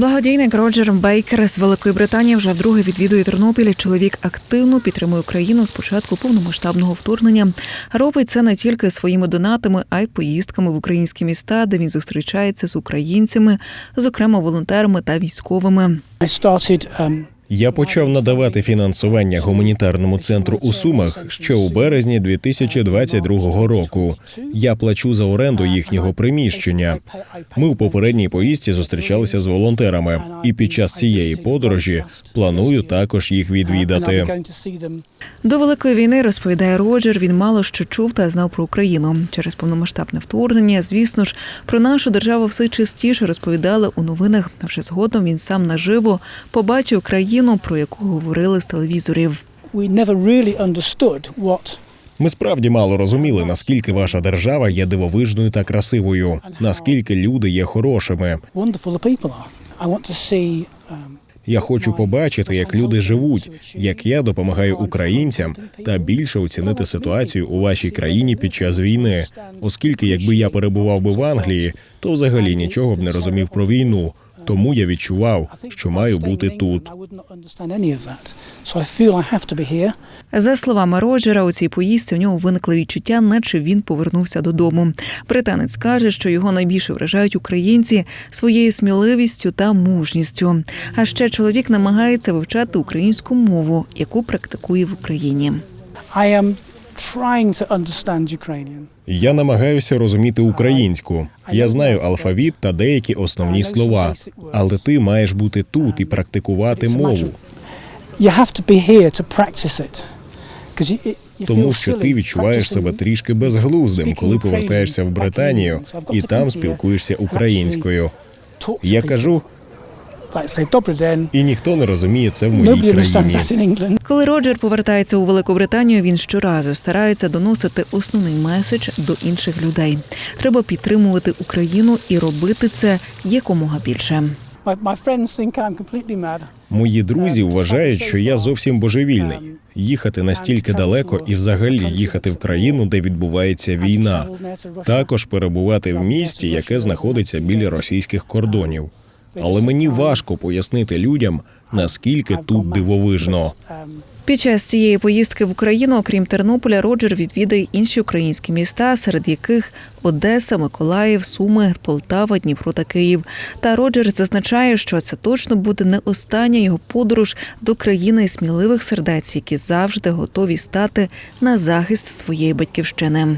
Благодійник Роджер Бейкер з Великої Британії вже вдруге відвідує Тернопіль. Чоловік активно підтримує Україну з початку повномасштабного вторгнення. Робить це не тільки своїми донатами, а й поїздками в українські міста, де він зустрічається з українцями, зокрема волонтерами та військовими. Я почав надавати фінансування гуманітарному центру у Сумах ще у березні 2022 року. Я плачу за оренду їхнього приміщення. Ми в попередній поїздці зустрічалися з волонтерами, і під час цієї подорожі планую також їх відвідати. До великої війни розповідає Роджер. Він мало що чув та знав про Україну через повномасштабне вторгнення. Звісно ж, про нашу державу все частіше розповідали у новинах. А вже згодом він сам наживо побачив країну, про яку говорили з телевізорів. we never really Ми справді мало розуміли, наскільки ваша держава є дивовижною та красивою, наскільки люди є хорошими. wonderful the people are. I want to see um, Я хочу побачити, як люди живуть, як я допомагаю українцям та більше оцінити ситуацію у вашій країні під час війни. Оскільки, якби я перебував би в Англії, то взагалі нічого б не розумів про війну. Тому я відчував, що маю бути тут. За словами Роджера, у цій поїздці у нього виникли відчуття, наче він повернувся додому. Британець каже, що його найбільше вражають українці своєю сміливістю та мужністю. А ще чоловік намагається вивчати українську мову, яку практикує в Україні. I am trying to understand Ukrainian. Я намагаюся розуміти українську. Я знаю алфавіт та деякі основні слова, але ти маєш бути тут і практикувати мову, You have to be here to practice it. 'Cause you, it, you тому що ти відчуваєш себе трішки безглуздим, коли повертаєшся в Британію і там спілкуєшся українською. Я кажу, і ніхто не розуміє це в моїй країні. Коли Роджер повертається у Велику Британію, він щоразу старається доносити основний меседж до інших людей. Треба підтримувати Україну і робити це якомога більше. Мої друзі вважають, що я зовсім божевільний. Їхати настільки далеко і взагалі їхати в країну, де відбувається війна. Також перебувати в місті, яке знаходиться біля російських кордонів. Але мені важко пояснити людям, наскільки тут дивовижно. Під час цієї поїздки в Україну, окрім Тернополя, Роджер відвідає інші українські міста, серед яких Одеса, Миколаїв, Суми, Полтава, Дніпро та Київ. Та Роджер зазначає, що це точно буде не остання його подорож до країни сміливих сердець, які завжди готові стати на захист своєї батьківщини.